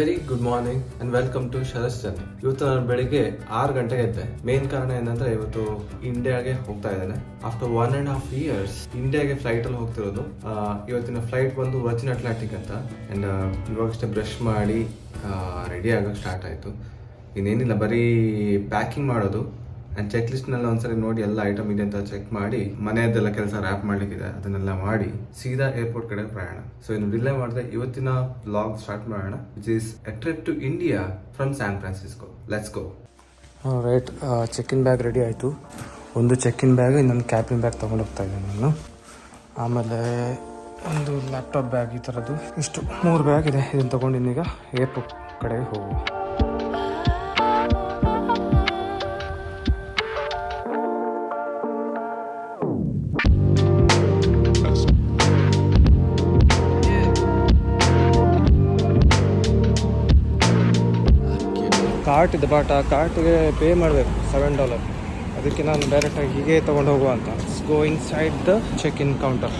Very good morning and welcome to journey ಇವತ್ತು ನಾನು ಬೆಳಿಗ್ಗೆ ಆರು ಗಂಟೆಗೆ ಎದ್ದೆ. ಮೇನ್ ಕಾರಣ ಏನಂದ್ರೆ ಇವತ್ತು ಇಂಡಿಯಾಗೆ ಹೋಗ್ತಾ ಇದ್ದೇನೆ. After one and half years ಇಂಡಿಯಾಗೆ ಫ್ಲೈಟ್ ಅಲ್ಲಿ ಹೋಗ್ತಿರೋದು. ಇವತ್ತಿನ ಫ್ಲೈಟ್ ಬಂದು ವರ್ಜಿನ್ ಅಟ್ಲಾಂಟಿಕ್ ಅಂತ. ಅಂಡ್ ಇವಾಗಷ್ಟೇ ಬ್ರಷ್ ಮಾಡಿ ರೆಡಿ ಆಗೋಕೆ ಸ್ಟಾರ್ಟ್ ಆಯಿತು. ಇನ್ನೇನಿಲ್ಲ, ಬರೀ ಪ್ಯಾಕಿಂಗ್ ಮಾಡೋದು. ಆ್ಯಂಡ್ ಚೆಕ್ ಲಿಸ್ಟ್ನೆಲ್ಲ ಒಂದ್ಸರಿ ನೋಡಿ ಎಲ್ಲ ಐಟಮ್ ಇದೆ ಅಂತ ಚೆಕ್ ಮಾಡಿ ಮನೆಯದೆಲ್ಲ ಕೆಲಸ ರ್ಯಾಪ್ ಮಾಡಲಿಕ್ಕಿದೆ, ಅದನ್ನೆಲ್ಲ ಮಾಡಿ ಸೀದಾ ಏರ್ಪೋರ್ಟ್ ಕಡೆ ಪ್ರಯಾಣ. ಸೊ ಇನ್ನು ಡಿಲೇ ಮಾಡಿದ್ರೆ ಇವತ್ತಿನ ಬ್ಲಾಗ್ ಸ್ಟಾರ್ಟ್ ಮಾಡೋಣ which is trip to India from San Francisco let's go right check in bag ready ಆಯಿತು. ಒಂದು ಚೆಕ್ ಇನ್ ಬ್ಯಾಗ್ ಇನ್ನೊಂದು ಕ್ಯಾಪಿನ್ ಬ್ಯಾಗ್ ತೊಗೊಂಡು ಹೋಗ್ತಾ ಇದ್ದೆ ನಾನು. ಆಮೇಲೆ ಒಂದು ಲ್ಯಾಪ್ಟಾಪ್ ಬ್ಯಾಗ್ ಈ ಥರದ್ದು ಇಷ್ಟು ಮೂರು ಬ್ಯಾಗ್ ಇದೆ, ಇದನ್ನು ತೊಗೊಂಡಿನ್ನೀಗ ಏರ್ಪೋರ್ಟ್ ಕಡೆಗೆ ಹೋಗುವ ಕಾರ್ಟ್ ಇದೆ ಬಟ್ ಆ ಕಾರ್ಟ್ಗೆ ಪೇ ಮಾಡಬೇಕು ಸೆವೆನ್ ಡಾಲರ್ ಅದಕ್ಕೆ ನಾನು ಡೈರೆಕ್ಟಾಗಿ ಹೀಗೆ ತೊಗೊಂಡು ಹೋಗುವ ಅಂತ. Go inside the check in counter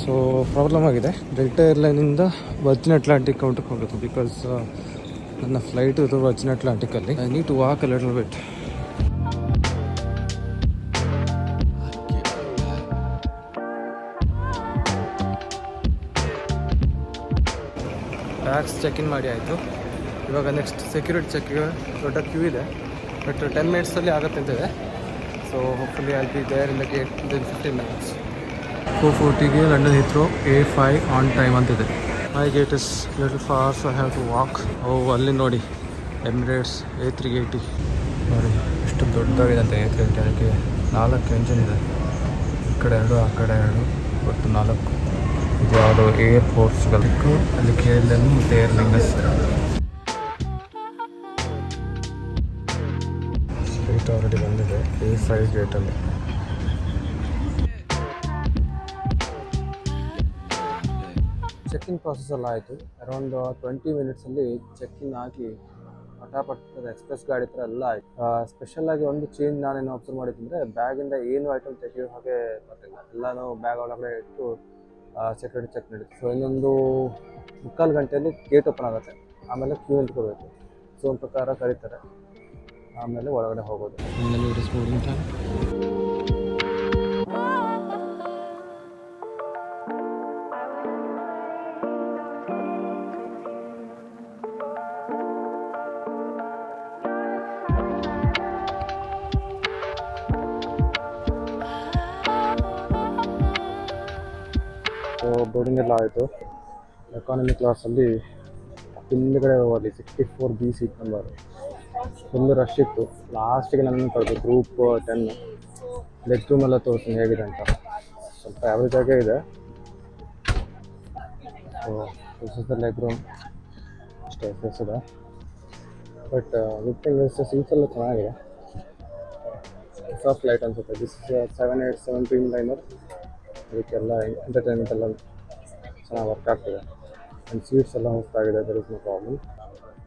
so problem ಆಗಿದೆ ಡೆಲ್ಟಾ ಏರ್ಲೈನಿಂದ ವರ್ಜಿನ್ ಅಟ್ಲಾಂಟಿಕ್ ಕೌಂಟರ್ಗೆ ಹೋಗಬೇಕು ಬಿಕಾಸ್ ನನ್ನ ಫ್ಲೈಟ್ ಇದು Virgin ಅಟ್ಲಾಂಟಿಕಲ್ಲಿ I need to walk a little bit bags check in ಮಾಡಿ ಆಯಿತು. ಇವಾಗ ನೆಕ್ಸ್ಟ್ ಸೆಕ್ಯೂರಿಟಿ ಚೆಕ್ಗೆ ದೊಡ್ಡ ಕ್ಯೂ ಇದೆ. ಬಟ್ ಟೆನ್ ಮಿನಿಟ್ಸಲ್ಲಿ ಆಗುತ್ತೆ ಅಂತಿದೆ ಸೊ ಹೋಪ್ಫುಲಿ ಅಲ್ಲಿ be there in the gate in fifteen minutes four ಫೋರ್ಟಿಗೆ London Heathrow A five on time ಅಂತಿದೆ my gate is little far so have to walk ಓ ಅಲ್ಲಿ ನೋಡಿ. ಎಮಿರೇಟ್ಸ್ ಎ ತ್ರೀ ಏಯ್ಟಿ ನೋಡಿ ಎಷ್ಟು ದೊಡ್ಡದಾಗಿದೆ ಅಂತ ಎ ತ್ರೀ ಏಯ್ಟಿ ಅದಕ್ಕೆ ನಾಲ್ಕು engine ಇದೆ. ಈ ಕಡೆ ಎರಡು ಆ ಕಡೆ ಎರಡು ಒಟ್ಟು ನಾಲ್ಕು. ಇದು ಯಾವುದೋ ಏರ್ ಫೋರ್ಸ್ಗಳು ಅಲ್ಲಿ ಕೆ ಎಲ್ ಎನ್ ಮತ್ತು ಏರ್ ಲಿಂಗಸ್ ಬಂದಿದೆ ಸೈಡ್ ಗೇಟಲ್ಲಿ ಚೆಕ್ಕಿಂಗ್ ಪ್ರಾಸೆಸ್ ಎಲ್ಲ ಆಯಿತು. ಅರೌಂಡ್ ಟ್ವೆಂಟಿ ಮಿನಿಟ್ಸಲ್ಲಿ ಚೆಕ್ಕಿಂಗ್ ಆಗಿ ಪಟಾಪಟ್ ಎಕ್ಸ್ಪ್ರೆಸ್ ಗಾಡಿ ಥರ ಎಲ್ಲ ಆಯಿತು. ಸ್ಪೆಷಲ್ ಆಗಿ ಒಂದು ಚೇಂಜ್ ನಾನೇನು ಅಬ್ಸರ್ವ್ ಮಾಡಿದ್ದಂದ್ರೆ ಬ್ಯಾಗಿಂದ ಏನು ಐಟಮ್ ತೆಗೆಯೋ ಹಾಗೆ ಬರ್ತಿಲ್ಲ ಎಲ್ಲನೂ ಬ್ಯಾಗ್ ಒಳಗಡೆ ಇಟ್ಟು ಸೆಕ್ಯೂರಿಟಿ ಚೆಕ್ ನಡೀತು. ಸೊ ಇನ್ನೊಂದು ಮುಕ್ಕಾಲು ಗಂಟೆಯಲ್ಲಿ ಗೇಟ್ ಓಪನ್ ಆಗುತ್ತೆ. ಆಮೇಲೆ ಕ್ಯೂ ನಿಂತ್ಕೋಬೇಕು ಸೊ ಒಂದು ಪ್ರಕಾರ ಕರೀತಾರೆ. ಆಮೇಲೆ ಒಳಗಡೆ ಹೋಗೋದು. ಬೋರ್ಡಿಂಗ್ ಎಲ್ಲ ಆಯಿತು. ಎಕಾನಮಿ ಕ್ಲಾಸಲ್ಲಿ ಹಿಂದ್ಗಡೆ ಹೋಗಲಿ sixty four B seat number full rush ಇತ್ತು. ಲಾಸ್ಟಿಗೆ ನಾನು ಕಳೆದು ಗ್ರೂಪ್ ಟೆನ್ ಲೆಗ್ ರೂಮ್ ಎಲ್ಲ ತೋರಿಸ್ತೀನಿ ಹೇಗಿದೆ ಅಂತ. ಸ್ವಲ್ಪ ಆಗೇ ಇದೆ. So this is the leg room ಅಷ್ಟೇ ಫೇಸ್ ಇದೆ. ಬಟ್ ವಿತ್ ಸೀಟ್ಸ್ ಎಲ್ಲ ಚೆನ್ನಾಗಿದೆ. ಹೊಸ ಲೈಟ್ ಅನ್ಸುತ್ತೆ. This seven eight seven pin liner ಅದಕ್ಕೆಲ್ಲ ಎಂಟರ್ಟೈನ್ಮೆಂಟ್ ಎಲ್ಲ ಚೆನ್ನಾಗಿ ವರ್ಕ್ ಆಗ್ತದೆ. ಆ್ಯಂಡ್ ಸೀಟ್ಸ್ ಎಲ್ಲ ಹೊಸ್ತಾಗಿದೆ there is no problem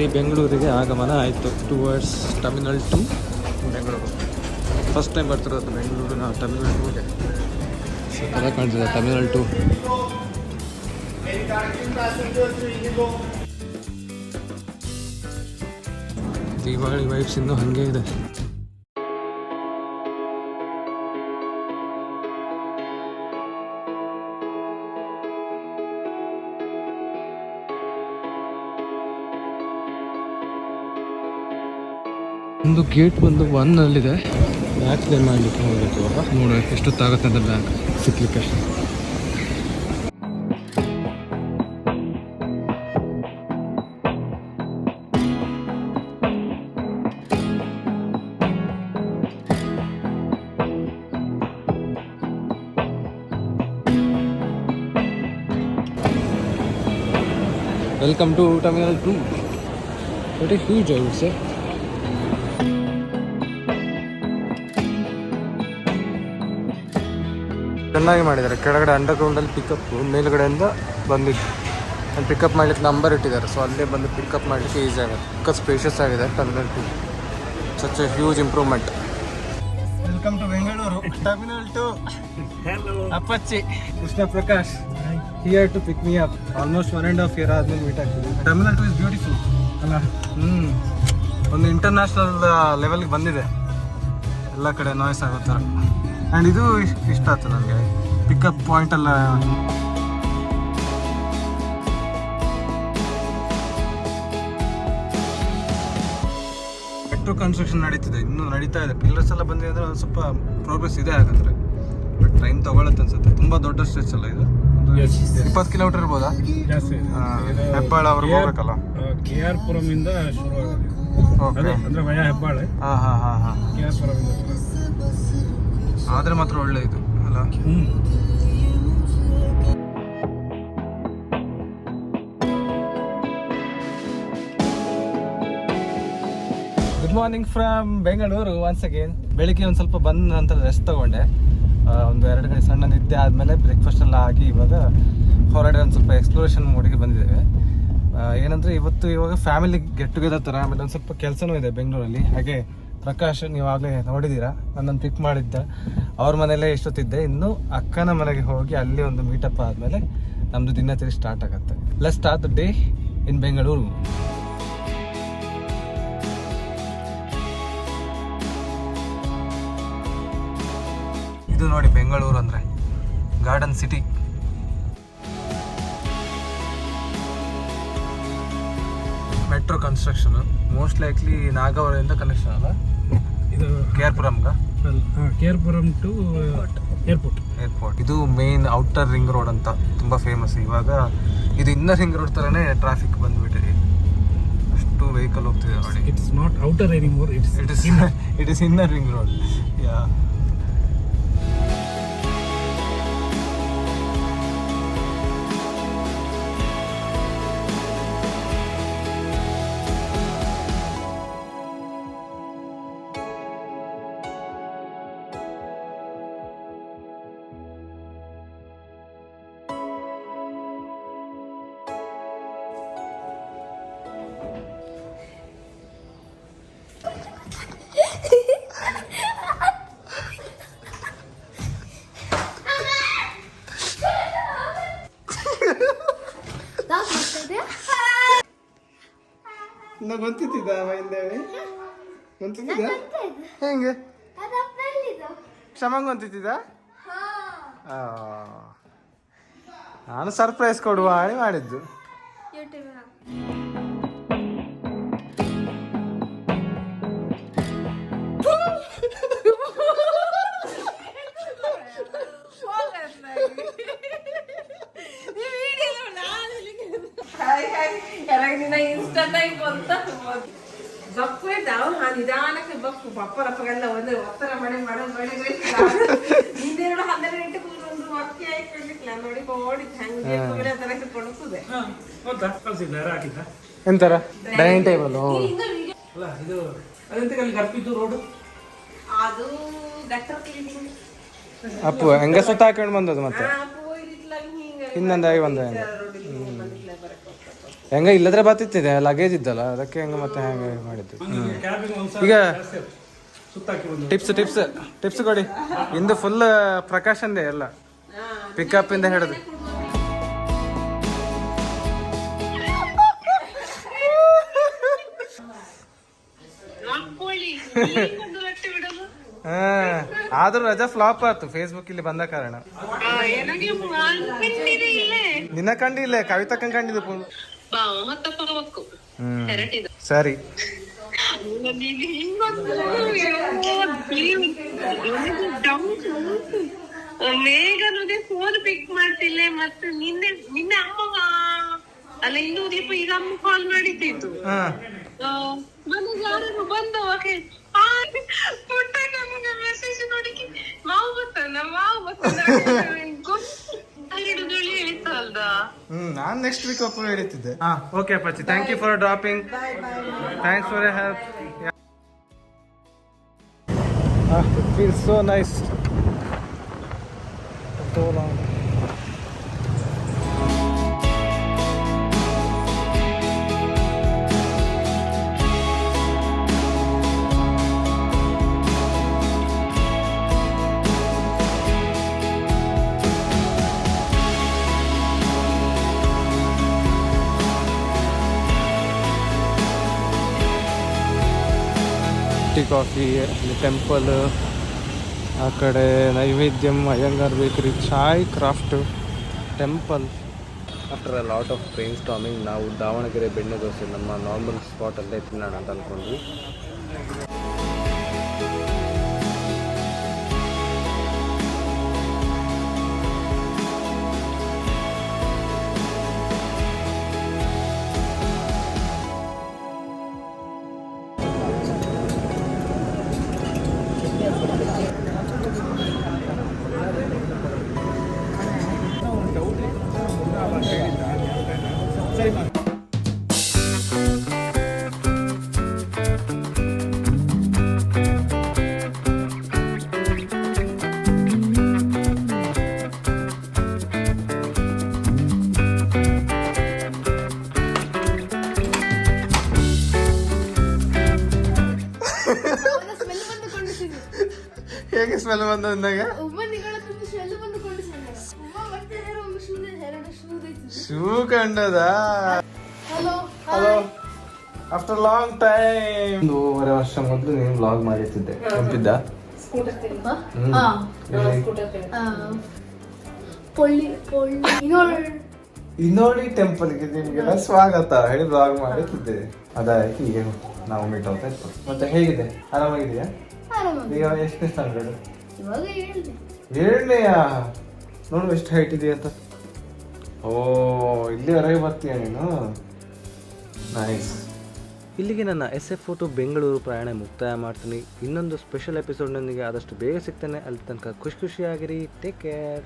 finally ಬೆಂಗಳೂರಿಗೆ ಆಗಮನ ಆಯಿತು. Towards terminal two Bengaluru. First time ಬರ್ತಿರೋದು ಬೆಂಗಳೂರಿನ ಟರ್ಮಿನಲ್ ಟೂಗೆ ಚೆನ್ನಾಗಿ ಕಾಣ್ತಿದೆ ಟರ್ಮಿನಲ್ ಟು ದೀಪಾವಳಿ ವೈಬ್ಸ್ ಇನ್ನೂ ಹಾಗೆ ಇದೆ. ಒಂದು ಗೇಟ್ ಬಂದು ಒನ್ ಅಲ್ಲಿದೆ ಬ್ಯಾಕ್ ಕ್ಲೇಮ್ ಮಾಡಲಿಕ್ಕೆ ಹೋಗಬೇಕು ನೋಡೋಣ ಎಷ್ಟೊತ್ತಾಗುತ್ತೆ ಅಂತ bank ಸಿಕ್ಲಿಕ್ಕೆ welcome to terminal two it is huge I would say ಚೆನ್ನಾಗಿ ಮಾಡಿದ್ದಾರೆ. ಕೆಳಗಡೆ ಅಂಡರ್ಗ್ರೌಂಡಲ್ಲಿ ಪಿಕಪ್ ಮೇಲ್ಗಡೆಯಿಂದ ಬಂದಿದ್ದು. ಅಲ್ಲಿ ಪಿಕಪ್ ಮಾಡಲಿಕ್ಕೆ ನಂಬರ್ ಇಟ್ಟಿದ್ದಾರೆ. ಸೊ ಅಲ್ಲೇ ಬಂದು ಪಿಕಪ್ ಮಾಡಲಿಕ್ಕೆ ಈಸಿ ಆಗುತ್ತೆ. ಚಿಕ್ಕ ಸ್ಪೇಷಿಯಸ್ ಆಗಿದೆ terminal two such a huge improvement welcome to Bengaluru terminal two Appachi Krishna Prakash here to pick me up almost one and half year ಆದ್ಮೇಲೆ ಮೀಟ್ ಆಗ್ತದೆ ಟರ್ಮಿನಲ್ ಟು ಇಸ್ ಬ್ಯೂಟಿಫುಲ್ ಅಲ್ಲ? ಹ್ಞೂ ಒಂದು international ಲೆವೆಲ್ಗೆ ಬಂದಿದೆ. ಎಲ್ಲ ಕಡೆ ನಾಯ್ಸ್ ಆಗೋ ಥರ. ಆ್ಯಂಡ್ ಇದು ಇಷ್ಟ ಆಯ್ತು ನನಗೆ. ಪಿಕಪ್ ಪಾಯಿಂಟ್ ಎಲ್ಲ ಮೆಟ್ರೋ ಕನ್ಸ್ಟ್ರಕ್ಷನ್ ನಡೀತಿದೆ. ಇನ್ನೂ ನಡೀತಾ ಇದೆ. ಪಿಲ್ಲರ್ಸ್ ಎಲ್ಲ ಬಂದಿದೆ ಅಂದರೆ ಒಂದು ಸ್ವಲ್ಪ ಪ್ರೋಗ್ರೆಸ್ ಇದೆ ಹಾಗಾದ್ರೆ. ಬಟ್ ಟ್ರೈನ್ ತೊಗೊಳತ್ತೆ ಅನ್ಸುತ್ತೆ. ತುಂಬ ದೊಡ್ಡ ಸ್ಟ್ರೆಚ್ ಅಲ್ಲ ಇದು. ಇಪ್ಪತ್ತು ಕಿಲೋಮೀಟರ್ ಇರ್ಬೋದಾ? ಹೆಬ್ಬಾಳ ಅವ್ರಿಗೆ ಹೋಗ್ಬೇಕಲ್ಲ. ಕೆ ಆರ್ ಪುರಂ ಇಂದ ಶುರು ಆಗೋದು ಅಂದ್ರೆ ವಯ ಹೆಬ್ಬಾಳೆ ಹಾಂ ಹಾಂ ಹಾಂ ಹಾಂ. K R Puram. ಆದರೆ ಮಾತ್ರ ಒಳ್ಳೆಯದು ಅಲ್ಲ? Good morning from Bengaluru once again ಬೆಳಿಗ್ಗೆ ಒಂದು ಸ್ವಲ್ಪ ಬಂದ ನಂತರ ರೆಸ್ಟ್ ತಗೊಂಡೆ. ಒಂದು ಎರಡು ಗಂಟೆ ಸಣ್ಣ ನಿದ್ದೆ ಆದಮೇಲೆ ಬ್ರೇಕ್ಫಾಸ್ಟ್ ಎಲ್ಲ ಆಗಿ ಇವಾಗ ಹೊರಗಡೆ ಒಂದು ಸ್ವಲ್ಪ ಎಕ್ಸ್ಪ್ಲೋರೇಷನ್ ಮೂಡಿಗೆ ಬಂದಿದ್ದೇವೆ. ಏನಂದ್ರೆ ಇವತ್ತು ಇವಾಗ ಫ್ಯಾಮಿಲಿ ಗೆಟ್ ಟುಗೆದರ್ ಥರ ಆಮೇಲೆ ಒಂದು ಸ್ವಲ್ಪ ಕೆಲಸನೂ ಇದೆ ಬೆಂಗಳೂರಲ್ಲಿ ಹಾಗೆ ಪ್ರಕಾಶ್ ನೀವು ಆಗಲೇ ನೋಡಿದ್ದೀರಾ ನನ್ನನ್ನು ಪಿಕ್ ಮಾಡಿದ್ದ. ಅವ್ರ ಮನೆಯಲ್ಲೇ ಎಷ್ಟೊತ್ತಿದ್ದೆ? ಇನ್ನು ಅಕ್ಕನ ಮನೆಗೆ ಹೋಗಿ ಅಲ್ಲಿ ಒಂದು ಮೀಟಪ್ ಆದಮೇಲೆ ನಮ್ಮದು ದಿನಚರಿ ಸ್ಟಾರ್ಟ್ ಆಗುತ್ತೆ. Let's start the day in Bengaluru ಇದು ನೋಡಿ ಬೆಂಗಳೂರು ಅಂದ್ರೆ garden city metro construction most likely ನಾಗವರದಿಂದ connection ಅಲ್ಲ? ಇದು K R ಪುರಂಗ K R Puram to airport. Airport. ಇದು ಮೇನ್ ಔಟರ್ ರಿಂಗ್ ರೋಡ್ ಅಂತ ತುಂಬಾ ಫೇಮಸ್ ಇವಾಗ ಇದು ಇನ್ನರ್ ರಿಂಗ್ ರೋಡ್ ತರನೇ ಟ್ರಾಫಿಕ್ ಬಂದ್ಬಿಟ್ಟಿದೆ. ಅಷ್ಟು ವೆಹಿಕಲ್ ಹೋಗ್ತಿದೆ ನೋಡಿ. It's not outer anymore it's it is it is inner ring road ಯಾ ಗೊತ್ತಿದ್ದ ಹೆಂಗೆ? ಕ್ಷಮಂಗ್ ಗೊತ್ತಿದ್ದ ನಾನು ಸರ್ಪ್ರೈಸ್ ಕೊಡುವ ಹೇಳಿ ಮಾಡಿದ್ದು. ಬಪ್ಪೆ ನಾವು ಆ ನಿಧಾನಕ್ಕೆ ಬಪ್ಪು ರಪ್ಪಗೆಲ್ಲ ಒಂದು ಒತ್ತರ ಮನೆ ಮಾಡೋ ಮಳೆ ಹಿಂದೆರಡು ಹನ್ನೆರಡು ಗಂಟೆ ಒಂದು ಅಕ್ಕಿ ಹಾಕೊಂಡಿಲ್ಲ ನೋಡಿ ಓಡಿದ್ ಹಂಗೆ ತರಕ್ಕೆ ಕೊಡುತ್ತದೆ ಹೌದಾ ಯಾರು ಹಾಕಿದ್ದ? ಎಂತರ? ಡೈನಿಂಗ್ ಟೇಬಲ್ ಅಲ್ಲ ಇದು ಅದಂತ ಅಲ್ಲಿ ಗರ್ಪಿದ್ದು ರೋಡು? ಅದು ಡಾಕ್ಟರ್ ಕ್ಲೀನಿಂಗ್ ಅಪ್ಪು ಹೆಂಗ ಸುತ್ತ ಹಾಕೊಂಡು ಬಂದದ್ದು ಮತ್ತೆ? ಹಿಂದಂದಾಗಿ ಬಂದ ರೋಡ್ ಹೆಂಗ ಇಲ್ಲದ್ರೆ ಬರ್ತಿತ್ತಿದೆ ಲಗೇಜ್ ಇದ್ದಲ್ಲ ಅದಕ್ಕೆ ಹೆಂಗ ಮತ್ತೆ ಹೆಂಗ ಮಾಡಿದ್ದು. ಈಗ ಟಿಪ್ಸ್ ಟಿಪ್ಸ್ ಟಿಪ್ಸ್ ಕೊಡಿ. ಇಂದು ಫುಲ್ ಪ್ರಕಾಶಂದೆ ಎಲ್ಲ. ಪಿಕಪ್ ಇಂದ ಹಿಡಿದು. ಹಾ ಆದ್ರೂ ರಜಾ ಫ್ಲಾಪ್ ಆಯ್ತು ಫೇಸ್ಬುಕ್ ಇಲ್ಲಿ ಬಂದ ಕಾರಣ. ನಿನ್ನ ಕಂಡಿಲ್ಲ ಕವಿತಾ ಕಂಡಿದ್ದು ಹ್ಮ್. ಸರಿ. ಮೇಘನುದೇ ಫೋನ್ ಪಿಕ್ ಮಾಡ್ತಿಲ್ಲ ಮತ್ತೆ ನಿನ್ನೆ ನಿನ್ನೆ ಅಮ್ಮ ಅಲ್ಲ ಇನ್ನೂ ದೀಪ ಈಗ ಅಮ್ಮ ಕಾಲ್ ಮಾಡಿದ್ದು ಹಾ. ಮನೆಗೆ ಯಾರು ಬಂದವ? ಪುಟ್ಟ ನಮ್ಗೆ ಮೆಸೇಜ್ ನೋಡಿಕೆ ಮಾವು ಬರ್ತಾನ ಮಾವು ಬತ್ತಲ್ಲ. ಹ್ಮ್ ನಾನ್ ನೆಕ್ಸ್ಟ್ ವೀಕ್ ಒಪ್ಪು ಹೇಳ್ತಿದ್ದೆ ಹಾ okay Appachi thank you for dropping thanks for help it feel so nice so long coffee ಅಲ್ಲಿ ಟೆಂಪಲ್ ಆ ಕಡೆ Naivedyam Iyengar bakery chai craft temple after a lot of brainstorming ನಾವು ದಾವಣಗೆರೆ ಬೆಣ್ಣೆ ದೋಸೆ ನಮ್ಮ ನಾರ್ಮಲ್ ಸ್ಪಾಟಲ್ಲೇ ತಿನ್ನೋಣ ಅಂತ ಅಂದ್ಕೊಂಡ್ವಿ ಯಾರೋ ಅಂದಾಗ ಶೂ ಕಂಡದ? ಹಲೋ ಆಫ್ಟರ್ ಲಾಂಗ್ ಟೈಮ್ ಒಂದೂವರೆ ವರ್ಷ ಮೊದಲು ನೀನು ಬ್ಲಾಗ್ ಮಾಡಿರ್ತಿದ್ದೆ. ಇನ್ನೊಳ್ ಇನ್ನೋಡಿ ಟೆಂಪಲ್ಗೆ ನಿಮಗೆಲ್ಲ ಸ್ವಾಗತ. ಹೇಳಿ ಬ್ಲಾಗ್ ಮಾಡಿರ್ತಿದ್ದೆ. ಅದಾಯ್ತು ಈಗ ನಾವು ಮೀಟ್ ಆಗ್ತಾ ಇತ್ತು ಮತ್ತೆ ಹೇಗಿದೆ? ಆರಾಮಾಗಿದೆಯಾ ಆರಾಮಾಗಿ ಈಗ ಎಷ್ಟನೇ ಸ್ಟ್ಯಾಂಡರ್ಡ್ ಇವಾಗ ಹೇಳ್ದೆ. ಏಳನೆಯಾ ನೋಡು ಎಷ್ಟು ಹೈಟ್ ಇದೆಯಾ ಅಂತ. ಓ ಇಲ್ಲಿವರೆಗೆ ಬರ್ತೀಯ ನೀನು? ನೈಸ್ ಇಲ್ಲಿಗೆ ನನ್ನ ಎಸ್ ಎಫ್ ಟು ಬೆಂಗಳೂರು ಪ್ರಯಾಣ ಮುಕ್ತಾಯ ಮಾಡ್ತೀನಿ. ಇನ್ನೊಂದು ಸ್ಪೆಷಲ್ ಎಪಿಸೋಡ್ನೊಂದಿಗೆ ಆದಷ್ಟು ಬೇಗ ಸಿಗ್ತಾನೆ. ಅಲ್ಲಿ ತನಕ ಖುಷಿ ಖುಷಿಯಾಗಿರಿ. Take care